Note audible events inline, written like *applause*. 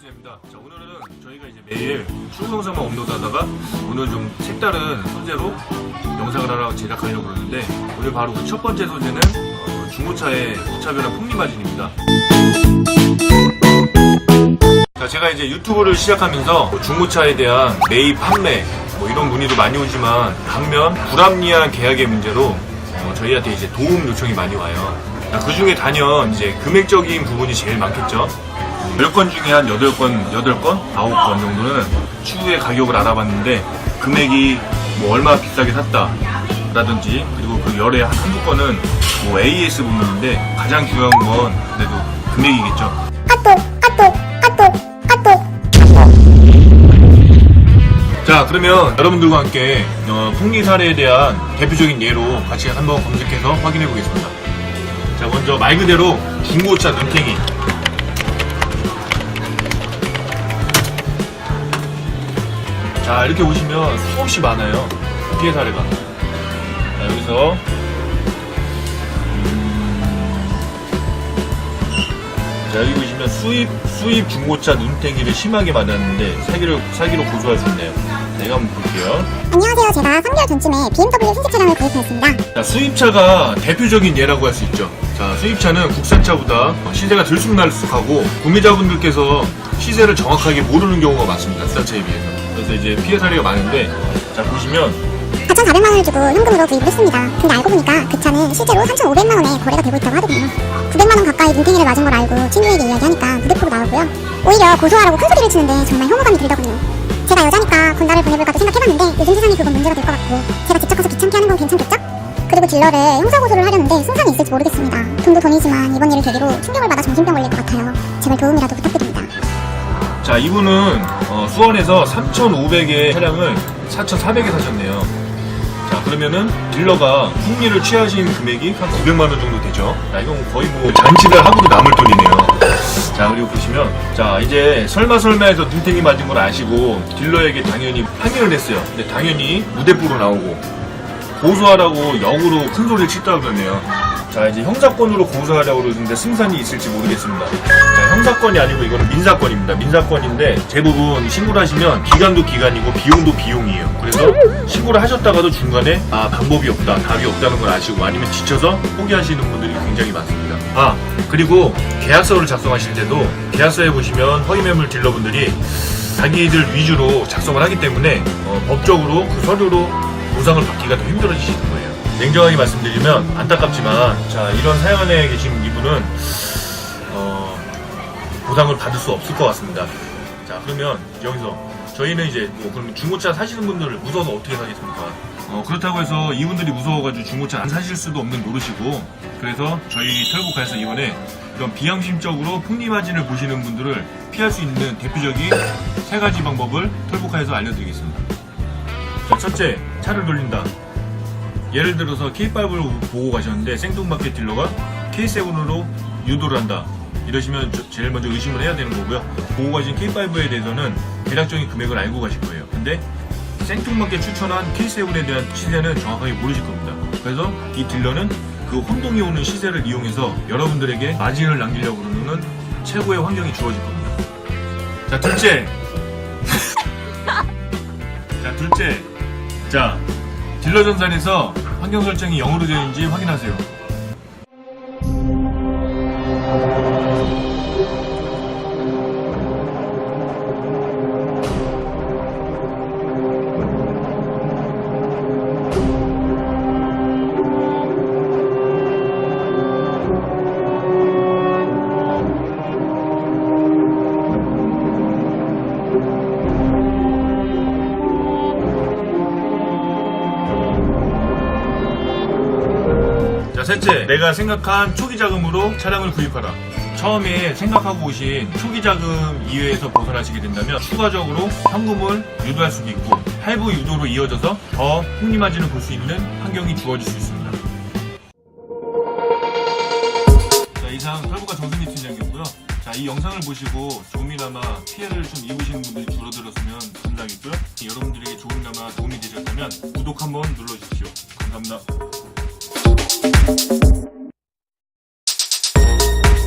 주제입니다. 자, 오늘은 저희가 이제 매일 추후 영상만 업로드하다가 오늘 좀 색다른 소재로 영상을 하나 제작하려고 그러는데 오늘 바로 그 첫 번째 소재는 어, 중고차의 무차별한 폭리마진입니다. 자, 제가 이제 유튜브를 시작하면서 뭐 중고차에 대한 매입 판매 뭐 이런 문의도 많이 오지만 반면 불합리한 계약의 문제로 어, 저희한테 이제 도움 요청이 많이 와요. 그 중에 단연 이제 금액적인 부분이 제일 많겠죠. 10건 중에 한 8건, 8건, 9건 정도는 추후에 가격을 알아봤는데 금액이 뭐 얼마 비싸게 샀다 라든지 그리고 그 열에 한두 건은 뭐 AS 부분인데 가장 중요한 건 그래도 금액이겠죠. 자 그러면 여러분들과 함께 어, 폭리 사례에 대한 대표적인 예로 같이 한번 검색해서 확인해 보겠습니다. 자 먼저 말 그대로 중고차 눈탱이 자 이렇게 보시면 수없이 많아요 피해 사례가 자 여기서 자 여기 보시면 수입 수입 중고차 눈탱이를 심하게 맞았는데 사기를 사기로 고소할 수 있네요. 자 이거 한번 볼게요. 안녕하세요. 제가 3개월 전쯤에 BMW 흰색 차량을 구입했습니다. 자 수입차가 대표적인 예라고 할 수 있죠. 자 수입차는 국산차보다 시세가 들쑥날쑥하고 구매자분들께서 시세를 정확하게 모르는 경우가 많습니다. 국산차에 비해서. 그래서 이제 피해 사례가 많은데 자 보시면 4,400만 원을 주고 현금으로 구입을 했습니다. 근데 알고 보니까 그 차는 실제로 3,500만 원에 거래가 되고 있다고 하더군요. 900만 원 가까이 눈탱이를 맞은 걸 알고 친구에게 이야기하니까 무대포로 나오고요. 오히려 고소하라고 큰 소리를 치는데 정말 혐오감이 들더군요. 제가 여자니까 건달을 보내볼까도 생각해봤는데 요즘 세상이 그건 문제가 될 것 같고 제가 직접 가서 귀찮게 하는 건 괜찮겠죠? 그리고 딜러를 형사 고소를 하려는데 승산이 있을지 모르겠습니다. 돈도 돈이지만 이번 일을 계기로 충격을 받아 정신병 걸릴 것 같아요. 제발 도움이라도 부탁드립니다. 자 이분은 어, 수원에서 3,500의 차량을 4,400에 사셨네요. 자 그러면은 딜러가 풍리를 취하신 금액이 한 900만 원 정도 되죠. 자 이건 거의 뭐 잔치를 하고도 남을 돈이네요. 자 그리고 보시면 자 이제 설마 설마해서 눈탱이 맞은 걸 아시고 딜러에게 당연히 항의를 했어요. 근데 당연히 무대부로 나오고 고소하라고 역으로 큰 소리를 치다 그러네요. 자 이제 형사건으로 고소하려고 그러는데 승산이 있을지 모르겠습니다. 자 형사건이 아니고 이거는 민사건입니다. 민사건인데 대부분 신고를 하시면 기간도 기간이고 비용도 비용이에요. 그래서 신고를 하셨다가도 중간에 아 방법이 없다, 답이 없다는 걸 아시고 아니면 지쳐서 포기하시는 분들이 굉장히 많습니다. 아 그리고 계약서를 작성하실 때도 계약서에 보시면 허위매물 딜러분들이 자기들 위주로 작성을 하기 때문에 어, 법적으로 그 서류로 보상을 받기가 더 힘들어지시는 거예요. 냉정하게 말씀드리면 안타깝지만 자 이런 사연 안에 계신 이분은 어, 보상을 받을 수 없을 것 같습니다. 자 그러면 여기서 저희는 이제 뭐 그럼 중고차 사시는 분들을 무서워서 어떻게 사겠습니까? 어, 그렇다고 해서 이분들이 무서워가지고 중고차 안 사실 수도 없는 노릇이고 그래서 저희 털보카에서 이번에 이런 비양심적으로 폭리마진을 보시는 분들을 피할 수 있는 대표적인 세 가지 방법을 털보카에서 알려드리겠습니다. 자, 첫째, 차를 돌린다. 예를 들어서 K5를 보고 가셨는데 생뚱맞게 딜러가 K7으로 유도를 한다. 이러시면 저- 제일 먼저 의심을 해야 되는 거고요. 보고 가신 K5에 대해서는 대략적인 금액을 알고 가실 거예요. 근데 생뚱맞게 추천한 K7에 대한 시세는 정확하게 모르실 겁니다. 그래서 이 딜러는 그 혼동이 오는 시세를 이용해서 여러분들에게 마진을 남기려고 그러는 최고의 환경이 주어질 겁니다. 자, 둘째. *laughs* 자, 둘째. 자, 딜러 전산에서 환경 설정이 0으로 되어 있는지 확인하세요. 셋째. 내가 생각한 초기 자금으로 차량을 구입하라. 처음에 생각하고 오신 초기 자금 이외에서 벗어나시게 된다면 추가적으로 현금을 유도할 수도 있고 할부 유도로 이어져서 더 폭리마진을 볼 수 있는 환경이 주어질 수 있습니다. 자, 이상 설부가 정승희 팀장이었고요. 자, 이 영상을 보시고 조금이나마 피해를 좀 입으시는 분들이 줄어들었으면 감사하겠고요. 여러분들에게 조금이나마 도움이 되셨다면 구독 한번 눌러주십시오. 감사합니다. you